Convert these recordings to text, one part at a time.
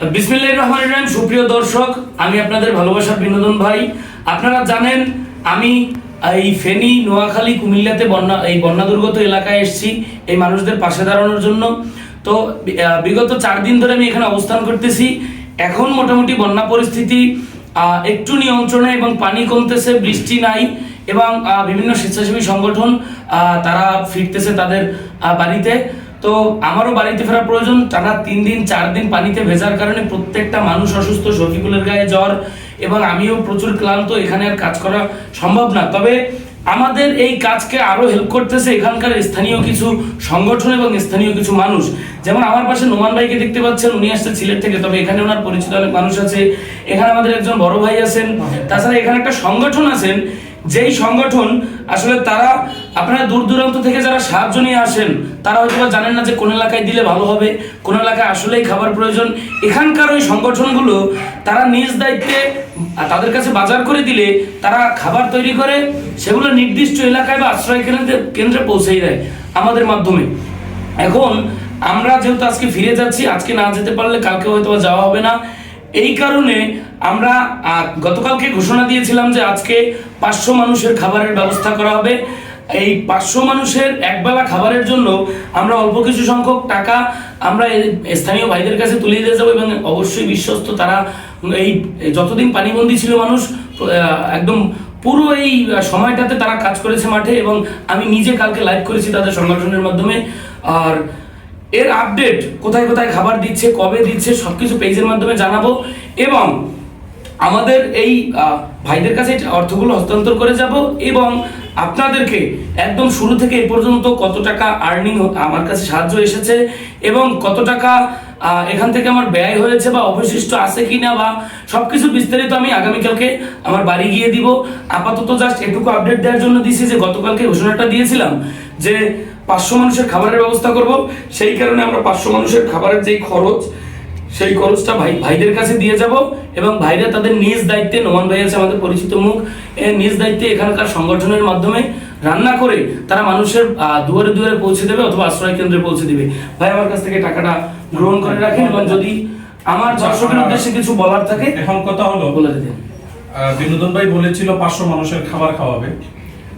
বিসমিল্লাহির রহমানির রহিম, সুপ্রিয় দর্শক, আমি আপনাদের ভালোবাসার বিনোদন ভাই। আপনারা জানেন, আমি এই ফেনী, নোয়াখালী, কুমিল্লাতে বন্যা, এই বন্যা দুর্গত এলাকায় এসেছি, এই মানুষদের পাশে দাঁড়ানোর জন্য। তো বিগত চার দিন ধরে আমি এখানে অবস্থান করতেছি। এখন মোটামুটি বন্যা পরিস্থিতি একটু নিয়ন্ত্রণে এবং পানি কমতেছে, বৃষ্টি নাই, এবং বিভিন্ন স্বেচ্ছাসেবী সংগঠন তারা ফিরতেছে তাদের বাড়িতে। তো আমারও বাড়িতে ফেরা প্রয়োজন টানা তিন দিন চার দিন পানিতে ভেজার কারণে প্রত্যেকটা মানুষ অসুস্থ শফিকুলের গায়ে জ্বর এবং আমিও প্রচুর ক্লান্ত এখানে আর কাজ করা সম্ভব না। তবে আমাদের এই কাজকে আরও হেল্প করতেছে এখানকার স্থানীয় কিছু সংগঠন এবং স্থানীয় কিছু মানুষ। যেমন আমার পাশে নোমান ভাইকে দেখতে পাচ্ছেন উনি আসছে সিলেট থেকে তবে এখানে ওনার পরিচিত অনেক মানুষ আছে। এখানে আমাদের একজন বড় ভাই আছেন। তাছাড়া এখানে একটা সংগঠন আছেন যেই সংগঠন, আসলে তারা আপনারা দূর দূরান্ত থেকে যারা সাহায্য নিয়ে আসেন, তারা হয়তো জানেন না যে কোন এলাকায় দিলে ভালো হবে, কোন এলাকায় আসলেই খাবার প্রয়োজন। এখানকার ওই সংগঠনগুলো, তারা নিজ দায়িত্বে তাদের কাছে বাজার করে দিলে তারা খাবার তৈরি করে, সেগুলো নির্দিষ্ট এলাকায় বা আশ্রয় কেন্দ্রে কেন্দ্রে পৌঁছে দেয় আমাদের মাধ্যমে। এখন আমরা যেহেতু আজকে ফিরে যাচ্ছি, আজকে না যেতে পারলে কালকে হয়তো যাওয়া হবে না। এই কারণে আমরা গতকালকে ঘোষণা দিয়েছিলাম যে আজকে পাঁচশো মানুষের খাবারের ব্যবস্থা করা হবে। এই পাঁচশো মানুষের একবেলা খাবারের জন্য আমরা অল্প কিছু সংখ্যক টাকা আমরা স্থানীয় ভাইদের কাছে তুলে দিয়ে যাব এবং অবশ্যই বিশ্বস্ত তারা এই যতদিন পানিবন্দী ছিল মানুষ একদম পুরো এই সময়টাতে তারা কাজ করেছে মাঠে এবং আমি নিজে কালকে লাইভ করেছি তাদের সংগঠনের মাধ্যমে। আর এর আপডেট কোথায় কোথায় খাবার দিচ্ছে, কবে দিচ্ছে, সবকিছু পেজের মাধ্যমে জানাব। এবং আমাদের এই ভাইদের কাছে অর্থগুলো হস্তান্তর করে যাব এবং আপনাদেরকে একদম শুরু থেকে এ পর্যন্ত কত টাকা আর্নিং আমার কাছে সাহায্য এসেছে এবং কত টাকা এখান থেকে আমার ব্যয় হয়েছে বা অবশিষ্ট আছে কি না বা সবকিছু বিস্তারিত আমি আগামীকালকে আমার বাড়ি গিয়ে দিব। আপাতত জাস্ট এটুকু আপডেট দেওয়ার জন্য দিছি যে গতকালকে ঘোষণাটা দিয়েছিলাম যে পাঁচশো মানুষের খাবারের ব্যবস্থা করব। সেই কারণে আমরা পাঁচশো মানুষের খাবারের যেই খরচ সেই খরচটা ভাই ভাইদের কাছে দিয়ে যাব এবং ভাইরা তাদের নিজ দায়িত্বে নোমান ভাই আছে আমাদের পরিচিত মুখ নিজ দায়িত্বে এখানকার সংগঠনের মাধ্যমে রান্না করে তারা মানুষের দুয়ারে দুয়ারে পৌঁছে দেবে অথবা আশ্রয় কেন্দ্রে পৌঁছে দেবে। ভাই আমার কাছ থেকে টাকাটা গ্রহণ করে রাখেন এবং যদি আমার দর্শকের উদ্দেশ্যে কিছু বলার থাকে এখন কথা হলো বলে আহ, বিনোদন ভাই বলেছিল পাঁচশো মানুষের খাবার খাওয়াবে।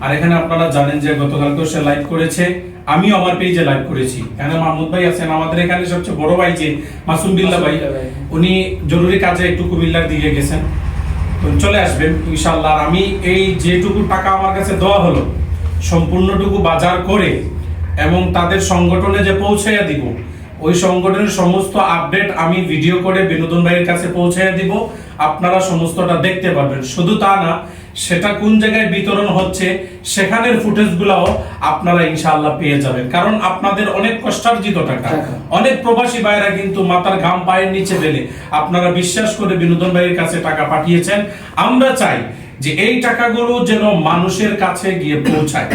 আর এখানে আপনারা জানেন যে গতকালকেও সে লাইভ করেছে। আমিও আমার পেজে লাইভ করেছি। এখানে মাহমুদ ভাই আছেন আমাদের এখানে সবচেয়ে বড় ভাই যে মাসুম বিল্লা ভাই। উনি জরুরি কাজে একটু কুমিল্লার দিকে গেছেন। তো চলে আসবেন ইনশাল্লাহ আমি এই যেটুকু টাকা আমার কাছে দেওয়া হলো সম্পূর্ণটুকু বাজার করে এবং তাদের সংগঠনে যে পৌঁছাইয়া দিব ওই সংগঠনের সমস্ত আপডেট আমি ভিডিও করে বিনোদন ভাইয়ের কাছে পৌঁছাইয়া দিব। আপনারা সমস্তটা দেখতে পারবেন। শুধু তা না সেটা কোন জায়গায় বিতরণ হচ্ছে সেখানের ফুটেজগুলোও আপনারা ইনশাআল্লাহ পেয়ে যাবেন। কারণ আপনাদের অনেক কষ্টার্জিত টাকা। অনেক প্রবাসী ভাইরা কিন্তু মাথার ঘাম পায়ের নিচে ফেলে। আপনারা বিশ্বাস করে বিনোদন ভাইয়ের কাছে টাকা পাঠিয়েছেন। আমরা চাই যে এই টাকাগুলো যেন মানুষের কাছে গিয়ে পৌঁছায়।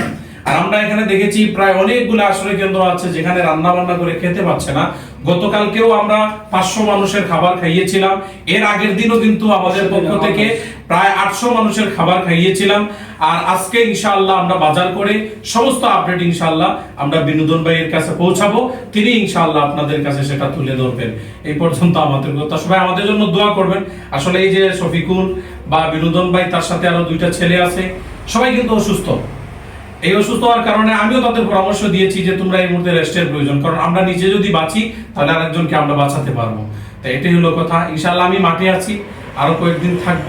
আর আমরা এখানে দেখেছি প্রায় অনেকগুলো আশ্রয় কেন্দ্র আছে যেখানে রান্না বান্না করে খেতে পাচ্ছে না। গতকালকেও আমরা পাঁচশো মানুষের খাবার খাইয়েছিলাম। এর আগের দিনও কিন্তু আমাদের পক্ষ থেকে প্রায় আটশো মানুষের খাবার খাইয়েছিলাম। আর আজকে ইনশাআল্লাহ আমরা বাজার করে সমস্ত আপডেট ইনশাআল্লাহ আমরা বিনোদন ভাইয়ের কাছে পৌঁছাবো। তিনি ইনশাআল্লাহ আপনাদের কাছে সেটা তুলে ধরবেন। এই পর্যন্ত আমাদের কথা। সবাই আমাদের জন্য দোয়া করবেন। আসলে এই যে শফিকুল বা বিনোদন ভাই তার সাথে আরও দুইটা ছেলে আছে। সবাই কিন্তু অসুস্থ। এই অসুস্থ হওয়ার কারণে আমিও তাদের পরামর্শ দিয়েছি যে তোমরা এই মুহূর্তে রেস্টের প্রয়োজন। কারণ আমরা নিজে যদি বাঁচি, তাহলে আরেকজনকে আমরা বাঁচাতে পারব। তো এটাই হলো কথা। ইনশাল্লাহ আমি মাঠে আছি, আরও কয়েকদিন থাকব।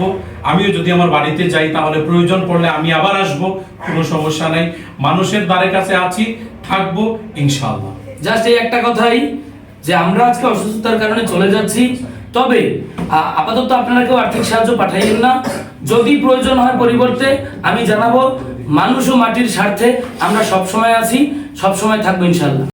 আমিও যদি আমার বাড়িতে যাই, তাহলে প্রয়োজন পড়লে আমি আবার আসব। কোনো সমস্যা নাই। মানুষের দ্বারে কাছে আছি, থাকব ইনশাল্লাহ জাস্ট এই একটা কথাই, যে আমরা আজকে অসুস্থতার কারণে চলে যাচ্ছি। তবে আপাতত আপনারা কেউ আর্থিক সাহায্য পাঠাইবেন না। যদি প্রয়োজন হয় পরিবর্তে, আমি জানাব। মানুষ ও মাটির স্বার্থে আমরা সবসময় আছি সবসময় থাকব ইনশাল্লাহ